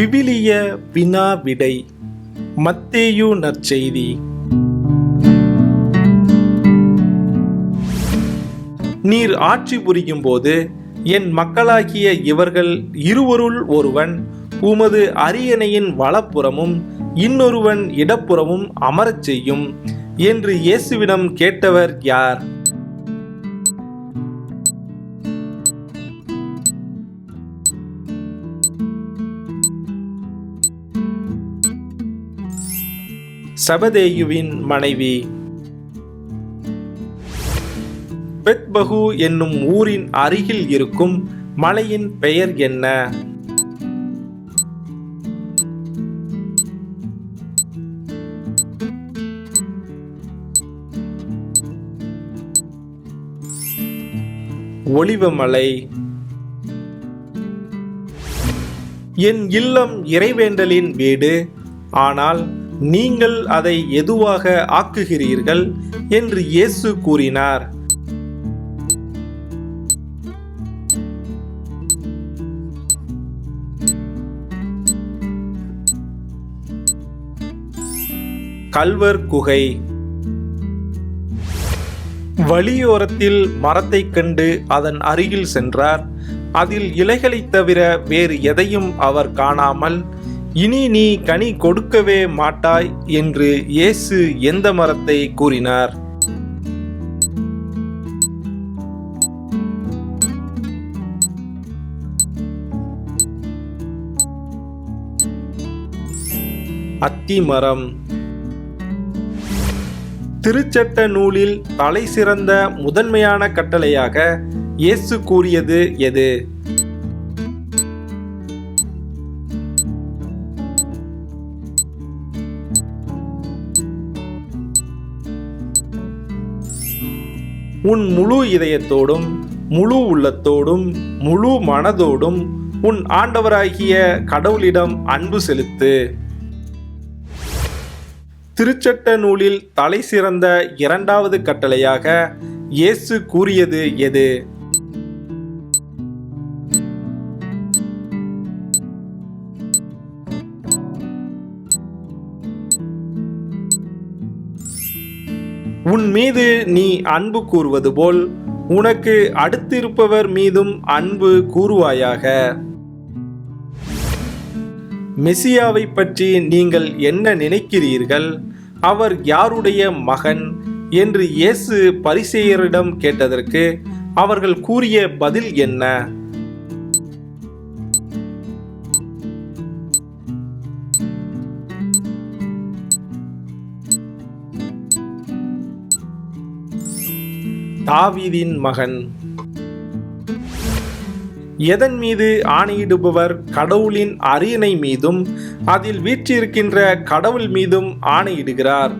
விவிலிய வினா விடை மத்தேயு நற்செய்தி. நீர் ஆட்சி புரியும் போது என் மக்களாகிய இவர்கள் இருவருள் ஒருவன் உமது அரியணையின் வலப்புறமும் இன்னொருவன் இடப்புறமும் அமரச் செய்யும் என்று இயேசுவிடம் கேட்டவர் யார்? சபதேயுவின் மனைவி. பெத்பகு என்னும் ஊரின் அருகில் இருக்கும் மலையின் பெயர் என்ன? ஒளிவமலை. என் இல்லம் இறைவேண்டலின் வீடு. ஆனால் நீங்கள் அதை எதுவாக ஆக்குகிறீர்கள்? என்று இயேசு கூறினார். கல்வர் குகை. வழியோரத்தில் மரத்தைக் கண்டு அதன் அருகில் சென்றார். அதில் இலைகளைத் தவிர வேறு எதையும் அவர் காணாமல் இனி நீ கனி கொடுக்கவே மாட்டாய் என்று இயேசு எந்த மரத்தை கூறினார்? அத்திமரம் திருச்சட்ட நூலில் தலை சிறந்த முதன்மையான கட்டளையாக இயேசு கூறியது எது? உன் முழு இதயத்தோடும் முழு உள்ளத்தோடும் முழு மனதோடும் உன் ஆண்டவராகிய கடவுளிடம் அன்பு செலுத்து. திருச்சட்ட நூலில் தலை சிறந்த இரண்டாவது கட்டளையாக இயேசு கூறியது எது? உன் மீது நீ அன்பு கூறுவது போல் உனக்கு அடுத்திருப்பவர் மீதும் அன்பு கூறுவாயாக. மெசியாவை பற்றி நீங்கள் என்ன நினைக்கிறீர்கள்? அவர் யாருடைய மகன்? என்று இயேசு பரிசெயரிடம் கேட்டதற்கு அவர்கள் கூறிய பதில் என்ன? தாவீதின் மகன். எதன் மீது ஆணையிடுபவர் கடவுளின் அரியணை மீதும் அதில் வீற்றிருக்கின்ற கடவுள் மீதும் ஆணையிடுகிறார்.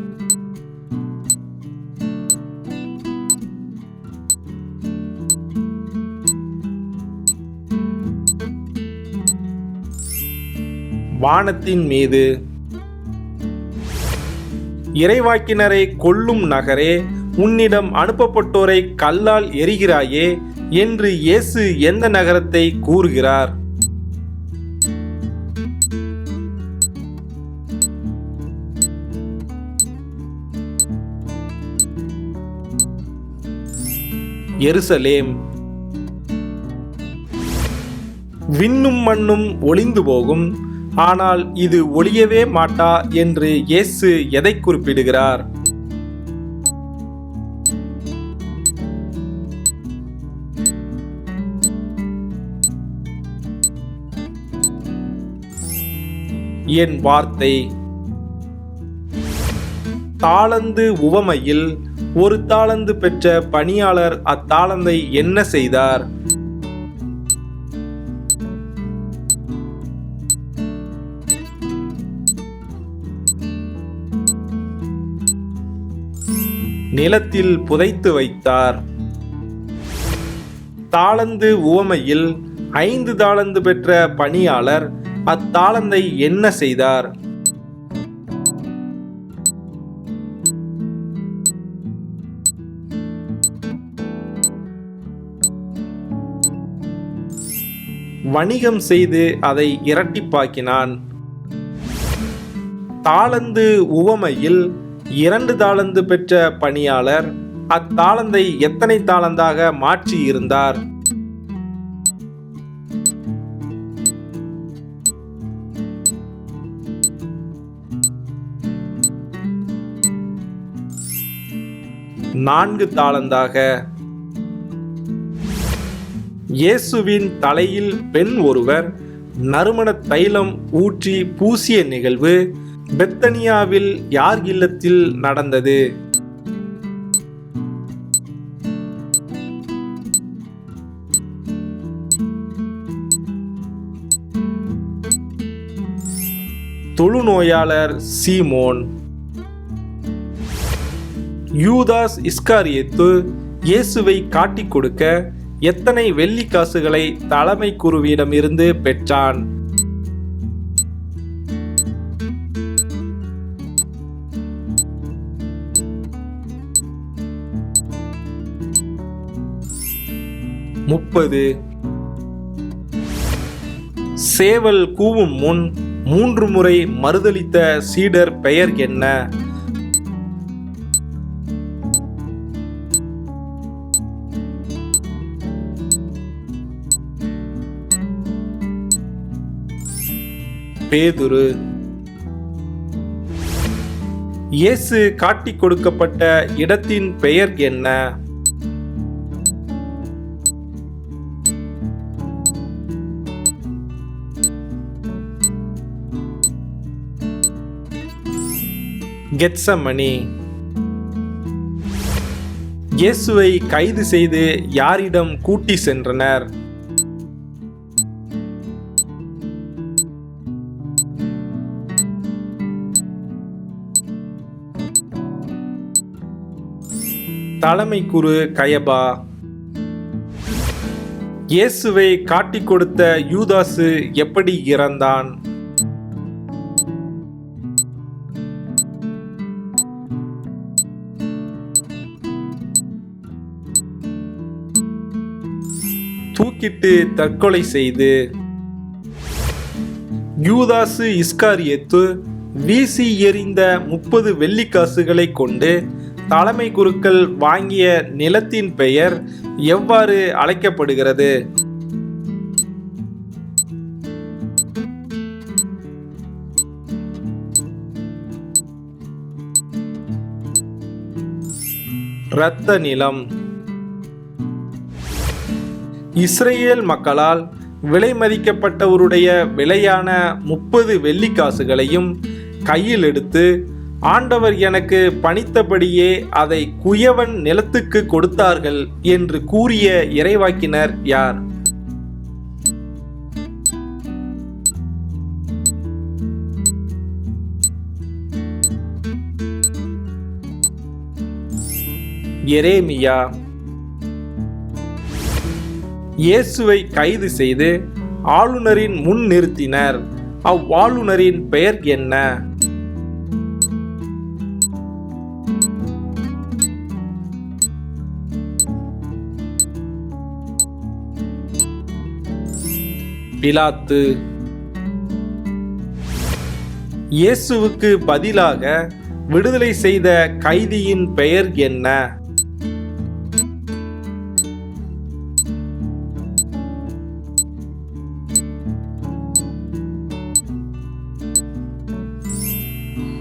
வானத்தின் மீது. இறைவாக்கினரை கொல்லும் நகரே உன்னிடம் அனுப்பப்பட்டோரை கல்லால் எரிகிறாயே என்று இயேசு எந்த நகரத்தை கூறுகிறார்? எருசலேம். விண்ணும் மண்ணும் ஒளிந்து போகும். ஆனால் இது ஒளியவே மாட்டா என்று இயேசு எதை குறிப்பிடுகிறார்? என் வார்த்தை. தாளந்து உவமையில் ஒரு தாளந்து பெற்ற பணியாளர் அத்தாளந்தை என்ன செய்தார்? நிலத்தில் புதைத்து வைத்தார். தாளந்து உவமையில் ஐந்து தாளந்து பெற்ற பணியாளர் அத்தாளந்தை என்ன செய்தார்? வணிகம் செய்து அதை இரட்டிப்பாக்கினான். தாளந்து உவமையில் இரண்டு தாளந்து பெற்ற பணியாளர் அத்தாளந்தை எத்தனை தாளந்தாக மாற்றி நான்கு தாளந்தாக. இயேசுவின் தலையில் பெண் ஒருவர் நறுமண தைலம் ஊற்றி பூசிய நிகழ்வு பெத்தனியாவில் யார் இல்லத்தில் நடந்தது? தொழுநோயாளர் சீமோன் யூதாஸ் இஸ்காரியத்து இயேசுவை காட்டிக் கொடுக்க எத்தனை வெள்ளி காசுகளை தலைமை குருவிடமிருந்து பெற்றான்? முப்பது. சேவல் கூவும் முன் மூன்று முறை மறுதளித்த சீடர் பெயர் என்ன? பேதுரு. இயேசு காட்டிக் கொடுக்கப்பட்ட இடத்தின் பெயர் என்ன? கெட்சமணி இயேசுவை கைது செய்து யாரிடம் கூட்டி சென்றனர்? தலைமை குரு கயபா. இயேசுவை காட்டிக் கொடுத்த யூதாசு எப்படி இறந்தான்? தூக்கிட்டு தற்கொலை செய்து யூதாசு இஸ்காரியத்து வீசி எறிந்த முப்பது வெள்ளிக்காசுகளை கொண்டு தலைமை குருக்கள் வாங்கிய நிலத்தின் பெயர் எவ்வாறு அழைக்கப்படுகிறது? இரத்த நிலம். இஸ்ரேல் மக்களால் விலை மதிக்கப்பட்டவருடைய விலையான முப்பது வெள்ளிக்காசுகளையும் கையில் எடுத்து ஆண்டவர் எனக்கு பணித்தபடியே அதை குயவன் நிலத்துக்கு கொடுத்தார்கள் என்று கூறிய இறைவாக்கினர் யார்? எரேமியா. இயேசுவை கைது செய்து ஆளுநரின் முன் நிறுத்தினர். அவ்வாளுநரின் பெயர் என்ன? பிலாத்து. இயேசுவுக்கு பதிலாக விடுதலை செய்த கைதியின் பெயர் என்ன?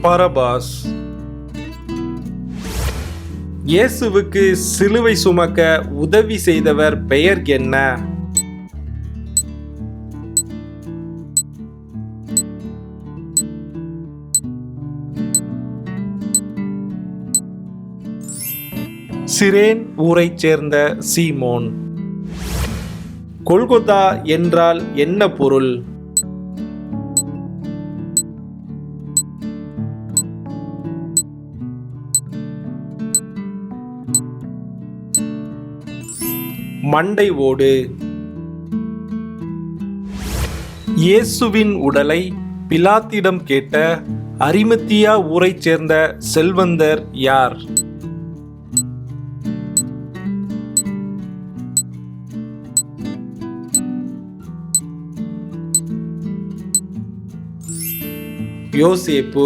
பரபாஸ். இயேசுவுக்கு சிலுவை சுமக்க உதவி செய்தவர் பெயர் என்ன? சிரேன் ஊரைச் சேர்ந்த சீமோன். கொல்கொதா என்றால் என்ன பொருள்? மண்டை ஓடு. இயேசுவின் உடலை பிலாத்திடம் கேட்ட அரிமத்தியா ஊரைச் சேர்ந்த செல்வந்தர் யார்? யோசேப்பு